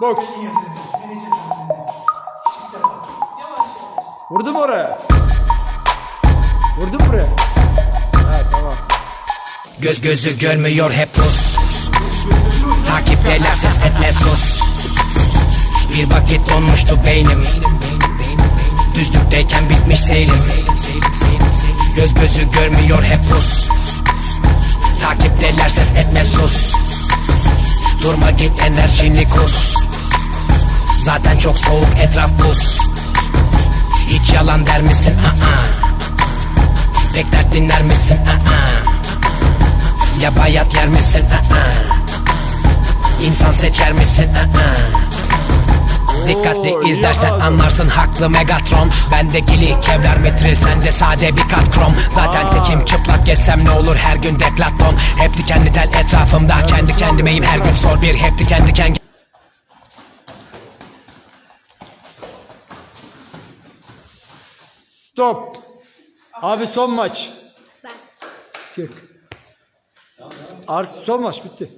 Boks. Vurdu mu oraya? Vurdu mu buraya? Ha tamam. Göz gözü görmüyor hep Rus Takipteler ses etme sus Bir vakit donmuştu beynim Düzlükteyken bitmiş seyrim Göz gözü görmüyor hep Rus Takipteler ses etme sus Durma git enerjini kus Zaten çok soğuk etraf buz Hiç yalan der misin? Aa. Pek dert dinler misin? Aa. Ya bayat yer misin? Aa. İnsan seçer misin? Aa. Dikkatli Oo, izlersen anlarsın haklı Megatron Bende gili kevlar metril sende sade bir kat krom Zaten tekim çıplak gezsem ne olur her gün deklaton Hep dikenli tel etrafımda kendi kendimeyim her gün sor bir Hep diken diken Stop. Abi son maç. Ben. Çık. Ars son maç bitti.